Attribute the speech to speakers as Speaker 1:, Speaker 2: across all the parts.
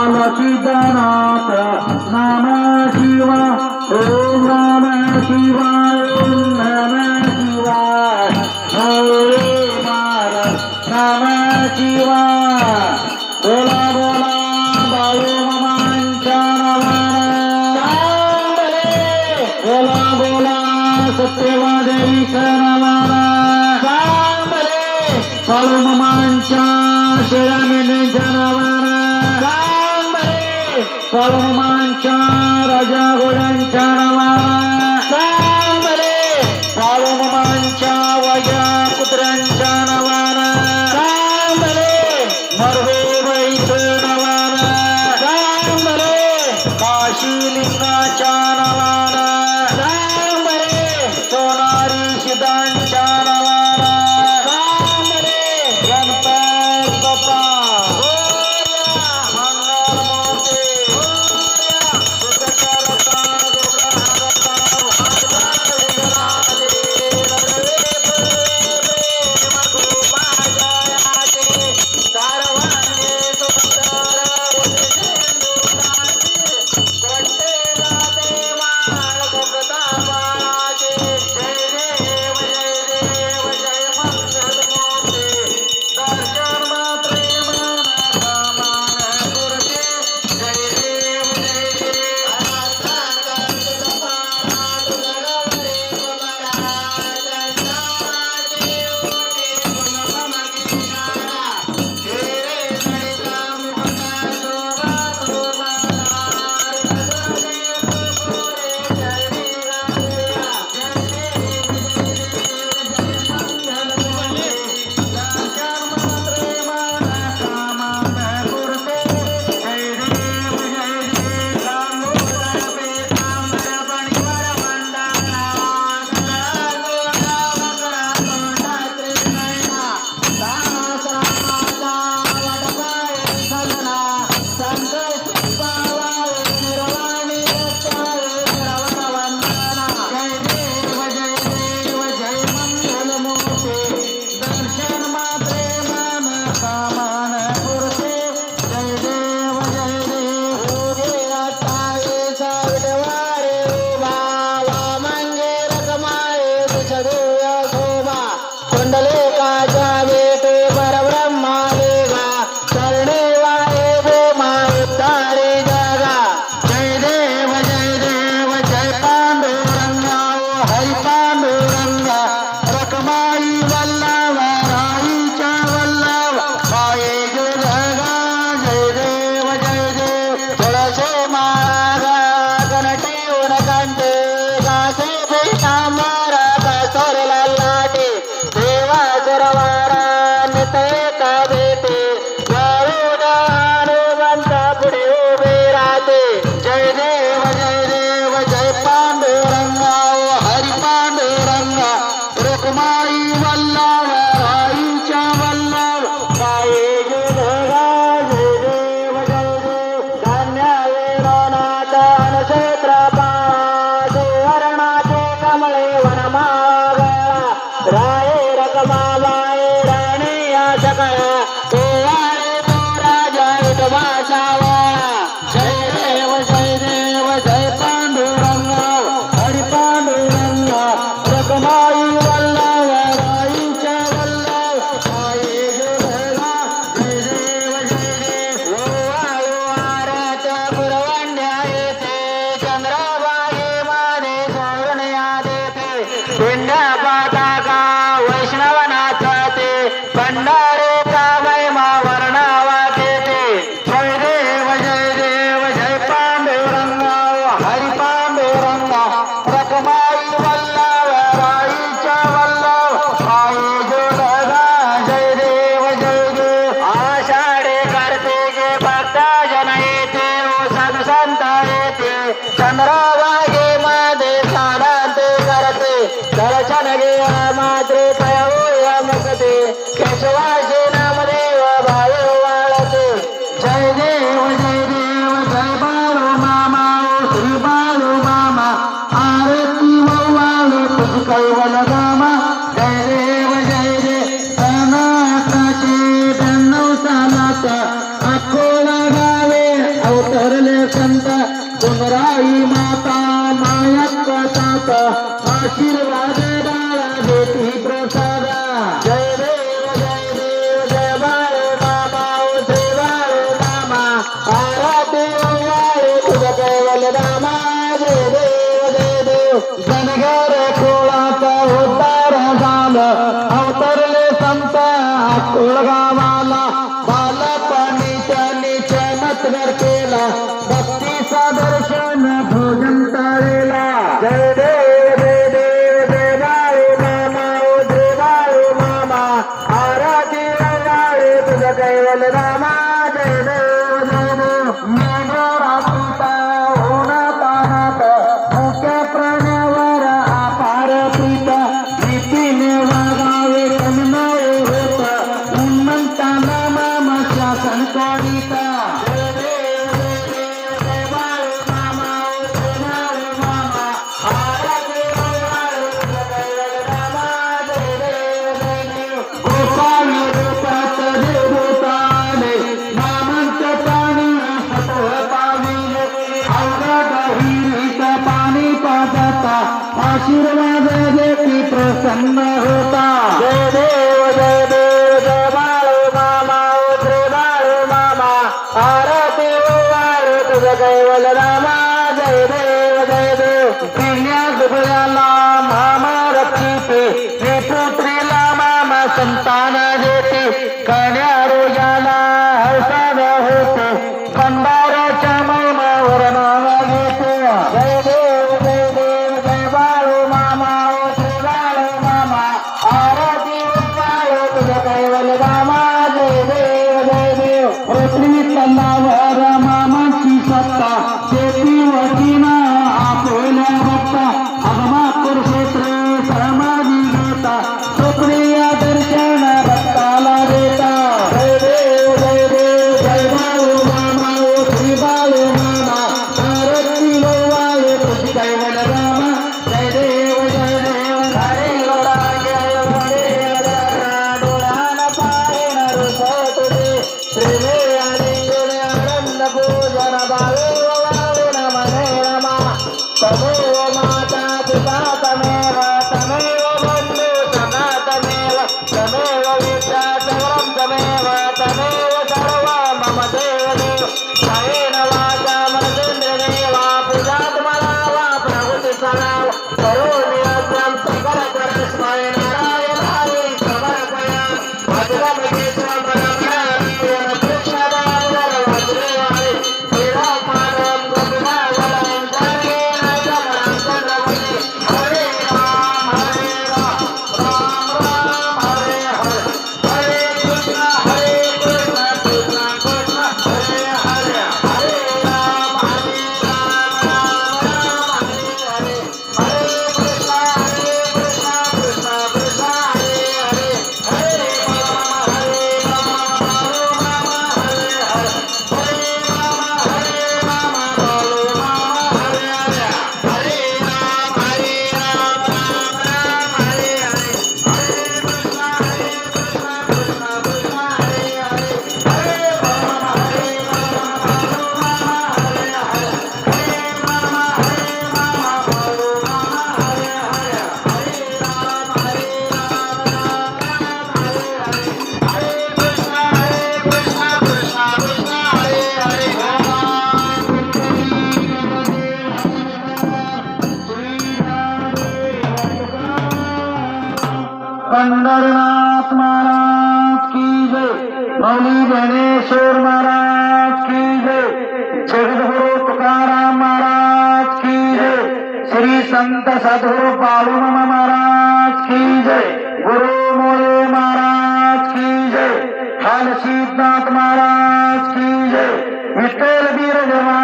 Speaker 1: अलसिद्धनाथ नम शिवाय ओम नम शिवाय ओम नम शिवाय हरे मार नम शिवाय बोला बोला बायो मामांच्या बोला बोला सत्यवादेवीच्या नावानं बाळू मामांच्या शरण मामांच्या राजा घोड्यांच्या नावानं बाळू मामांच्या वाघ्या कुत्र्यांच्या नावानं मरगोबाईचं नावानं काशी लिंगाच्या नावानं Sama boa काल अवतरले संत कुळगावाला. बालपणी त्यांनी चमत्कार केला. भक्तीचा दर्शन भोजन करेला जय देव जय देव जय मामा ओ जय मामा. आराधी बाळे तुझा कैवल रामा. जय देव होणार पाहत आशीर्वाद देती प्रसन्न होता जय देव जय देव जय बाळ मामा श्री बाळ मामा आरती वाळू तुझ कैवल रामा जय देव जय देव पिण्या दुबळ्याला मामा रक्षिते हे पुत्रीला मामा संतान देते कण्या पंढरनाथ महाराज की जय? बली गणेश्वर महाराज की जय? जगदगुरु तुकाराम महाराज की जय? श्री संत सदगुरु बाळूम महाराज की जय? गुरु मोरे महाराज की जय? हलसीनाथ महाराज की जय? विठ्ठल वीर महाराज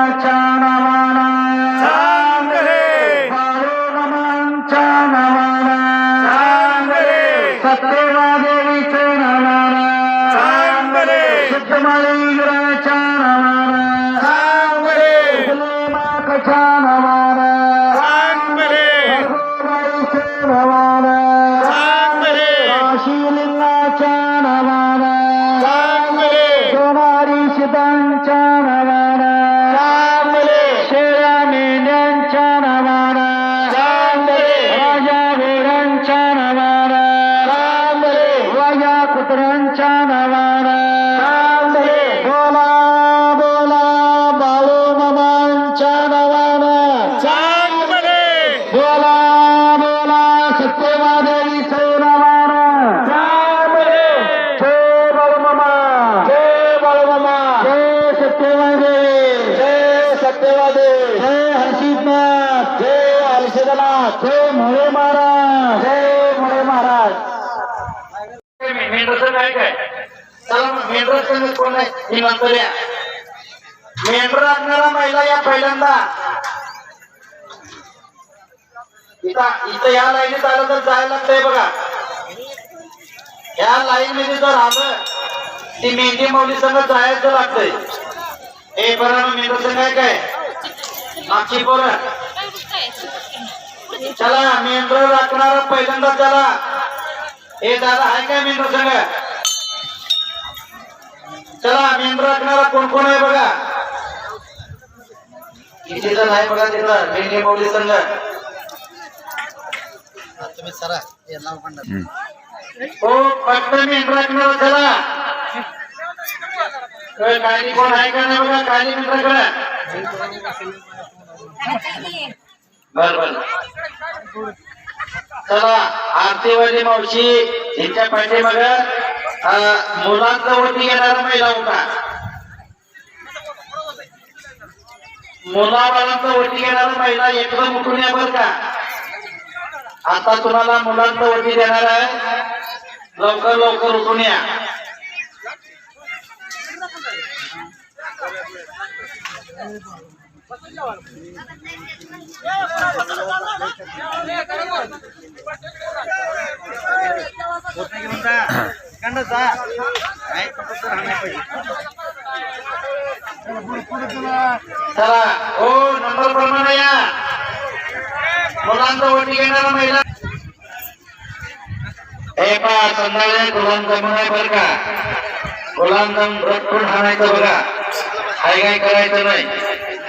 Speaker 1: कमाळे गिराच्या नावाने माकाच्या नावाने शिलिंगाच्या नावाने सोनारी सिद्धांच्या नावाने
Speaker 2: जय मुळे महाराज जय मुळे महाराज. मेंढरचं काय काय? चला मेंढराचं कोण आहे? ही नंतर या मेंढर असणारा महिला या पहिल्यांदा. इथं इथं या लाईनीत आलं तर जायला लागतंय बघा. या लाईन मध्ये जर आलं ती मेंढी मौली संघ जायचं लागतंय. हे बरं मेंढर संघ आहे काय? मागची बरं चला मेंढर राखणार पहिल्यांदा चला. हे दादा आहे काय मेंढर संघ चला मेंढर राखणारा कोण कोण आहे बघा? किती जण आहे बघा तिथं? मेंढी मौली संघ
Speaker 3: तुम्ही सरा हो
Speaker 2: मेंढर चला. काली कोण आहे का नाही बघा? काली मित्राकडे बर बर. चला आरतीवाली मावशी हिच्या पाठीमाग मुलांचा वरती येणार महिला होता मुलाबाळांचा वरती येणार महिला एकदम उठून या बर का. आता तुम्हाला मुलांचा वरती देणार आहे. लवकर लवकर उठून या. चला हो नंबर प्रमाणे या मुलांचा वरती येणारा महिला हे पा संध्याकाळी गुलामदम आहे बरं का गुलामदम रटून हाणायचं बघा हाय काय करायचं नाही